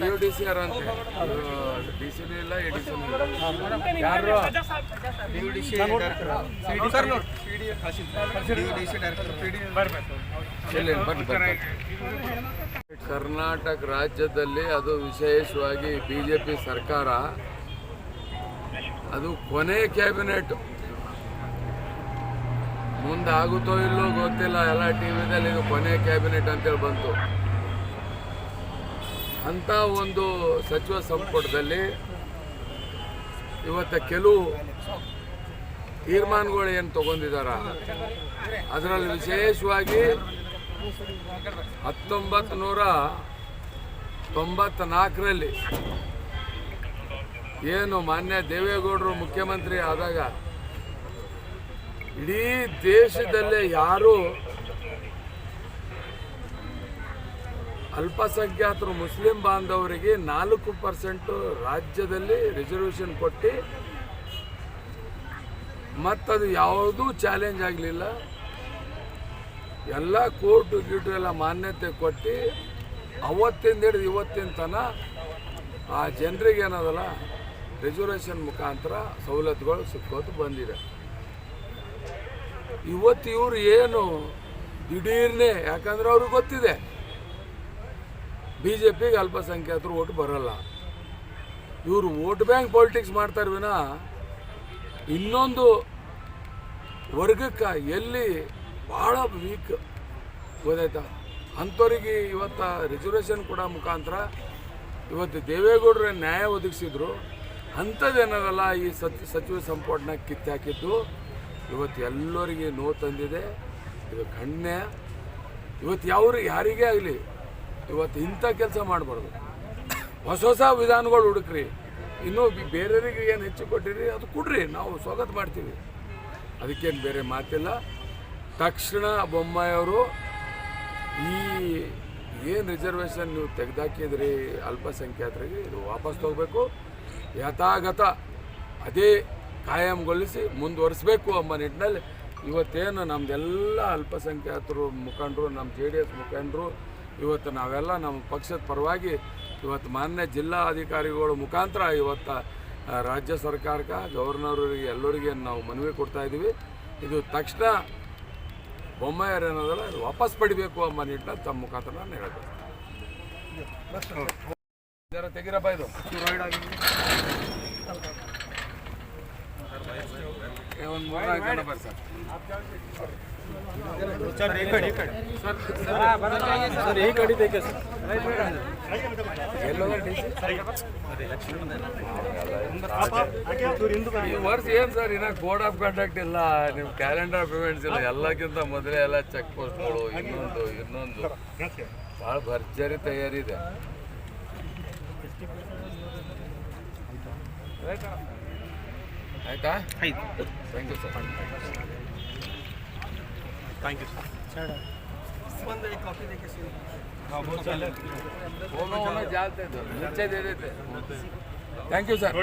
You D C R ಅಂತ D C ಇಲ್ಲ A D C ಯಾರು? ಎಲ್ಲಿ? ಬನ್ನಿ, ಬನ್ನಿ. ಕರ್ನಾಟಕ ರಾಜ್ಯದಲ್ಲಿ ಅದು ವಿಶೇಷವಾಗಿ ಬಿ ಜೆ ಪಿ ಸರ್ಕಾರ ಅದು ಕೊನೆ ಕ್ಯಾಬಿನೆಟ್ ಮುಂದೆ ಆಗುತ್ತೋ ಇಲ್ಲೋ ಗೊತ್ತಿಲ್ಲ ಎಲ್ಲ ಟಿ ವಿದಲ್ಲಿ ಇದು ಕೊನೆ ಕ್ಯಾಬಿನೆಟ್ ಅಂತೇಳಿ ಬಂತು. ಅಂಥ ಒಂದು ಸಚಿವ ಸಂಪುಟದಲ್ಲಿ ಇವತ್ತು ಕೆಲವು ತೀರ್ಮಾನಗಳು ಏನು ತಗೊಂಡಿದಾರ? ಅದರಲ್ಲಿ ವಿಶೇಷವಾಗಿ ಹತ್ತೊಂಬತ್ತು ನೂರ ತೊಂಬತ್ನಾಲ್ಕರಲ್ಲಿ ಏನು ಮಾನ್ಯ ದೇವೇಗೌಡರು ಮುಖ್ಯಮಂತ್ರಿ ಆದಾಗ ಇಡೀ ದೇಶದಲ್ಲೇ ಯಾರು ಅಲ್ಪಸಂಖ್ಯಾತರು ಮುಸ್ಲಿಂ ಬಾಂಧವರಿಗೆ ನಾಲ್ಕು ಪರ್ಸೆಂಟು ರಾಜ್ಯದಲ್ಲಿ ರಿಸರ್ವೇಷನ್ ಕೊಟ್ಟು ಮತ್ತದು ಯಾವುದೂ ಚಾಲೆಂಜ್ ಆಗಲಿಲ್ಲ. ಎಲ್ಲ ಕೋರ್ಟು ಗೀಟು ಎಲ್ಲ ಮಾನ್ಯತೆ ಕೊಟ್ಟು ಅವತ್ತಿಂದ ಹಿಡಿದು ಇವತ್ತಿನ ತನಕ ಆ ಜನರಿಗೆ ಏನದಲ್ಲ ರಿಸರ್ವೇಷನ್ ಮುಖಾಂತರ ಸವಲತ್ತುಗಳು ಸಿಕ್ಕೋದು ಬಂದಿದೆ. ಇವತ್ತು ಇವರು ಏನು ದಿಢೀರ್ನೇ, ಯಾಕಂದ್ರೆ ಅವ್ರಿಗೆ ಗೊತ್ತಿದೆ. ಬಿ ಜೆ ಪಿಗೆ ಅಲ್ಪಸಂಖ್ಯಾತರು ಓಟ್ ಬರಲ್ಲ. ಇವರು ವೋಟ್ ಬ್ಯಾಂಕ್ ಪಾಲಿಟಿಕ್ಸ್ ಮಾಡ್ತಾರೆ ವಿನ ಇನ್ನೊಂದು ವರ್ಗಕ್ಕೆ ಎಲ್ಲಿ ಭಾಳ ವೀಕ್ ಗೊತ್ತಾಯ್ತಾ? ಅಂಥವ್ರಿಗೆ ಇವತ್ತು ರಿಸರ್ವೇಷನ್ ಕೂಡ ಮುಖಾಂತರ ಇವತ್ತು ದೇವೇಗೌಡರ ನ್ಯಾಯ ಒದಗಿಸಿದ್ರು. ಅಂಥದ್ದೇನದಲ್ಲ ಈ ಸಚ್, ಸಚಿವ ಸಂಪುಟನ ಕಿತ್ತಾಕಿದ್ದು ಇವತ್ತು ಎಲ್ಲರಿಗೆ ನೋವು ತಂದಿದೆ. ಇದು ಕಣ್ಣೆ ಇವತ್ತು ಯಾವ ಯಾರಿಗೇ ಆಗಲಿ ಇವತ್ತು ಇಂಥ ಕೆಲಸ ಮಾಡಬಾರ್ದು. ಹೊಸ ಹೊಸ ವಿಧಾನಗಳು ಹುಡುಕ್ರಿ. ಇನ್ನೂ ಬೇರೆಯವರಿಗೆ ಏನು ಹೆಚ್ಚು ಕೊಟ್ಟಿರಿ, ಅದು ಕೊಡ್ರಿ. ನಾವು ಸ್ವಾಗತ ಮಾಡ್ತೀವಿ. ಅದಕ್ಕೇನು ಬೇರೆ ಮಾತಿಲ್ಲ. ತಕ್ಷಣ ಬೊಮ್ಮಾಯಿಯವರು ಈ ಏನು ರಿಸರ್ವೇಷನ್ ನೀವು ತೆಗೆದಾಕಿದ್ರಿ ಅಲ್ಪಸಂಖ್ಯಾತರಿಗೆ, ಇದು ವಾಪಸ್ ತಗೋಬೇಕು. ಯಥಾಗತ ಅದೇ ಕಾಯಂಗೊಳಿಸಿ ಮುಂದುವರಿಸಬೇಕು ಎಂಬ ನಿಟ್ಟಿನಲ್ಲಿ ಇವತ್ತೇನು ನಮ್ಮದೆಲ್ಲ ಅಲ್ಪಸಂಖ್ಯಾತರು ಮುಖಂಡರು, ನಮ್ಮ ಜೆ ಡಿ ಎಸ್ ಮುಖಂಡರು ಇವತ್ತು ನಾವೆಲ್ಲ ನಮ್ಮ ಪಕ್ಷದ ಪರವಾಗಿ ಇವತ್ತು ಮಾನ್ಯ ಜಿಲ್ಲಾ ಅಧಿಕಾರಿಗಳ ಮುಖಾಂತರ ಇವತ್ತು ರಾಜ್ಯ ಸರ್ಕಾರಕ್ಕೆ ಗವರ್ನರ್ಗೆ ಎಲ್ಲರಿಗೆ ನಾವು ಮನವಿ ಕೊಡ್ತಾ ಇದ್ದೀವಿ. ಇದು ತಕ್ಷಣ ಬೊಮ್ಮಾಯರ್ ಏನದಲ್ಲ ಇದು ವಾಪಸ್ ಪಡಿಬೇಕು ಅಮ್ಮ ನಿಟ್ಟಿನಲ್ಲಿ ತಮ್ಮ ಮುಖಾಂತರ ನಾನು ಹೇಳ್ತೇನೆ ತೆಗಿರಪ್ಪ ಇದು. ಒಂದು ಮೂರ್ನಾಲ್ಕು ಜನ ಬರ್ರಿ ಸರ್ ಸರ್ ವರ್ಷ ಏನು ಸರ್ ಇನ್ನ ಕೋಡ್ ಆಫ್ ಕಾಂಟ್ಯಾಕ್ಟ್ ಇಲ್ಲ ನಿಮ್ಮ ಕ್ಯಾಲೆಂಡರ್ ಪೇಮೆಂಟ್ಸ್ ಇಲ್ಲ ಎಲ್ಲಕ್ಕಿಂತ ಮೊದಲೇ ಎಲ್ಲ ಚೆಕ್ ಪೋಸ್ಟ್ಗಳು ಇನ್ನೊಂದು ಇನ್ನೊಂದು. ಬಹಳ ಭರ್ಜರಿ ತಯಾರಿದೆ ಆಯ್ತಾ? ಆಯ್ತು. Thank you sir thank you sir thank you sir